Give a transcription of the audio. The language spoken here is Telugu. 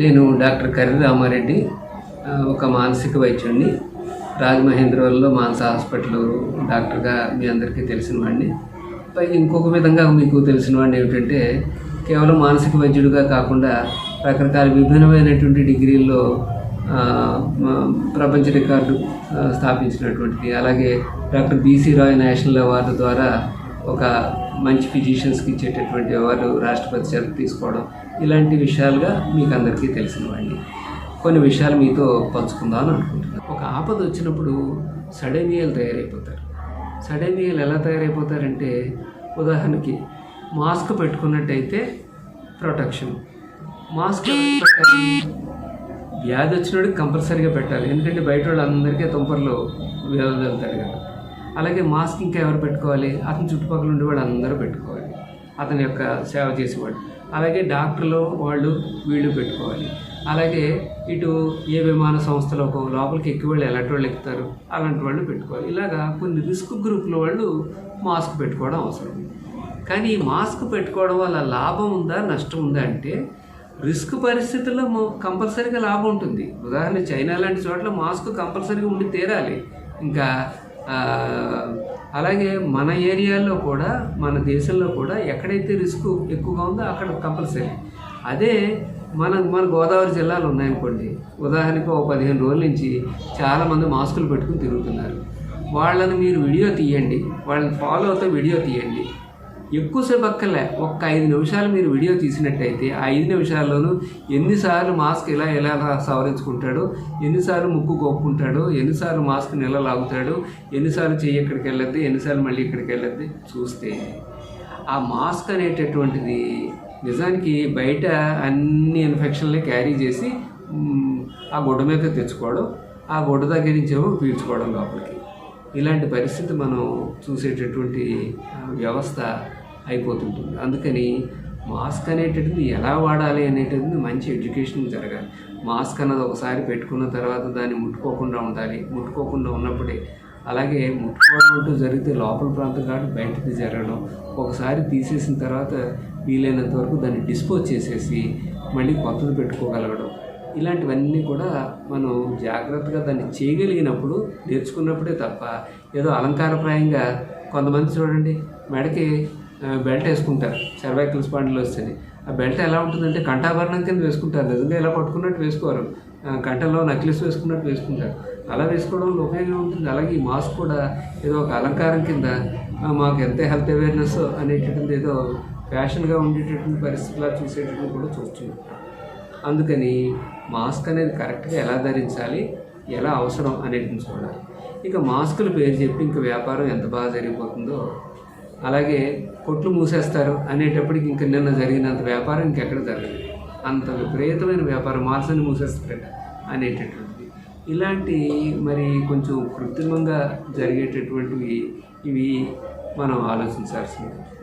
నేను డాక్టర్ కర్రి రామారెడ్డి ఒక మానసిక వైద్యుడిని రాజమహేంద్రవరంలో మానస హాస్పిటల్ డాక్టర్గా మీ అందరికీ తెలిసిన వాడిని. పై ఇంకొక విధంగా మీకు తెలిసిన వాడిని ఏమిటంటే కేవలం మానసిక వైద్యుడిగా కాకుండా రకరకాల విభిన్నమైనటువంటి డిగ్రీల్లో ప్రపంచ రికార్డు స్థాపించినటువంటిది. అలాగే doctor BC Roy national award ద్వారా ఒక మంచి ఫిజిషియన్స్కి ఇచ్చేటటువంటి అవార్డు రాష్ట్రపతి చేత తీసుకోవడం ఇలాంటి విషయాలుగా మీకు అందరికీ తెలిసినవండి. కొన్ని విషయాలు మీతో పంచుకుందాం అని అనుకుంటున్నాను. ఒక ఆపద వచ్చినప్పుడు సడేనియలు తయారైపోతారు. సడేనియలు ఎలా తయారైపోతారంటే ఉదాహరణకి మాస్క్ పెట్టుకున్నట్టయితే ప్రొటెక్షన్. మాస్క్ వ్యాధి వచ్చినోడికి కంపల్సరీగా పెట్టాలి. ఎందుకంటే బయట వాళ్ళందరికీ తుంపర్లు వ్యాధి వెళ్తారు కదా. అలాగే మాస్క్ ఇంకా ఎవరు పెట్టుకోవాలి? అతని చుట్టుపక్కల ఉండే వాళ్ళు అందరూ పెట్టుకోవాలి. అతని యొక్క సేవ చేసేవాడు. అలాగే డాక్టర్లు వాళ్ళు వీళ్ళు పెట్టుకోవాలి. అలాగే ఇటు ఏ విమాన సంస్థలకు లోపలికి ఎక్కి వాళ్ళు ఎలాంటి వాళ్ళు ఎక్కుతారు? అలాంటి వాళ్ళు పెట్టుకోవాలి. ఇలాగా కొన్ని రిస్క్ గ్రూపుల వాళ్ళు మాస్క్ పెట్టుకోవడం అవసరం. కానీ ఈ మాస్క్ పెట్టుకోవడం వల్ల లాభం ఉందా నష్టం ఉందా అంటే రిస్క్ పరిస్థితుల్లో కంపల్సరీగా లాభం ఉంటుంది. ఉదాహరణ చైనా లాంటి చోట్ల మాస్క్ కంపల్సరీగా ఉండి తీరాలి. ఇంకా అలాగే మన ఏరియాలో కూడా మన దేశంలో కూడా ఎక్కడైతే రిస్క్ ఎక్కువగా ఉందో అక్కడ కంపల్సరీ. అదే మన మన గోదావరి జిల్లాలు ఉన్నాయనుకోండి. ఉదాహరణకు ఒక పదిహేను రోజుల నుంచి చాలామంది మాస్కులు పెట్టుకుని తిరుగుతున్నారు. వాళ్ళని మీరు వీడియో తీయండి. వాళ్ళని ఫాలో అవుతూ వీడియో తీయండి. ఎక్కువసేపు అక్కర్లే. ఒక్క ఐదు నిమిషాలు మీరు వీడియో తీసినట్టయితే ఆ ఐదు నిమిషాల్లోనూ ఎన్నిసార్లు మాస్క్ ఇలా ఎలా సవరించుకుంటాడు ఎన్నిసార్లు ముక్కు కొప్పుకుంటాడు ఎన్నిసార్లు మాస్క్ ఎలా లాగుతాడు ఎన్నిసార్లు చెయ్యి ఎక్కడికి వెళ్ళద్ది ఎన్నిసార్లు మళ్ళీ ఇక్కడికి వెళ్ళద్ది చూస్తే ఆ మాస్క్ అనేటటువంటిది నిజానికి బయట అన్ని ఇన్ఫెక్షన్లే క్యారీ చేసి ఆ గుడ్డ మీద తెచ్చుకోవడం ఆ గుడ్డ దగ్గర నుంచేమో పీల్చుకోవడం లోపలికి. ఇలాంటి పరిస్థితి మనం చూసేటటువంటి వ్యవస్థ అయిపోతుంటుంది. అందుకని మాస్క్ అనేటటువంటిది ఎలా వాడాలి అనేటటువంటిది మంచి ఎడ్యుకేషన్ జరగాలి. మాస్క్ అన్నది ఒకసారి పెట్టుకున్న తర్వాత దాన్ని ముట్టుకోకుండా ఉండాలి. ముట్టుకోకుండా ఉన్నప్పుడే అలాగే ముట్టుకోవడం అంటూ జరిగితే లోపల ప్రాంతం కాబట్టి బయటకు జరగడం ఒకసారి తీసేసిన తర్వాత వీలైనంత వరకు దాన్ని డిస్పోజ్ చేసేసి మళ్ళీ కొత్తది పెట్టుకోగలగడం ఇలాంటివన్నీ కూడా మనం జాగ్రత్తగా దాన్ని చేయగలిగినప్పుడు నేర్చుకున్నప్పుడే తప్ప ఏదో అలంకారప్రాయంగా కొంతమంది చూడండి మెడకి బెల్ట్ వేసుకుంటారు సర్వైకల్ స్పాండిలో వస్తుంది ఆ బెల్ట్ ఎలా ఉంటుందంటే కంఠాభరణం కింద వేసుకుంటారు నిజంగా ఇలా పట్టుకున్నట్టు వేసుకోరు. కంటలో నక్లెస్ వేసుకున్నట్టు వేసుకుంటారు. అలా వేసుకోవడం ఉపయోగం ఉంటుంది అలాగే ఈ మాస్క్ కూడా ఏదో ఒక అలంకారం కింద మాకు ఎంత హెల్త్ అవేర్నెస్ అనేటటువంటి ఏదో ఫ్యాషన్గా ఉండేటటువంటి పరిస్థితిలా చూసేటటువంటి కూడా చూస్తున్నాం. అందుకని మాస్క్ అనేది కరెక్ట్గా ఎలా ధరించాలి ఎలా అవసరం అనేది చూడాలి ఇక మాస్కులు పేరు చెప్పి ఇంకా వ్యాపారం ఎంత బాగా జరిగిపోతుందో అలాగే కొట్లు మూసేస్తారు అనేటప్పటికి ఇంక నిన్న జరిగినంత వ్యాపారం ఇంకెక్కడ జరగదు అంత విపరీతమైన వ్యాపారం మాల్స్ని మూసేస్తారట అనేటటువంటిది. ఇలాంటి మరి కొంచెం కృత్రిమంగా జరిగేటటువంటివి ఇవి మనం ఆలోచించాల్సింది.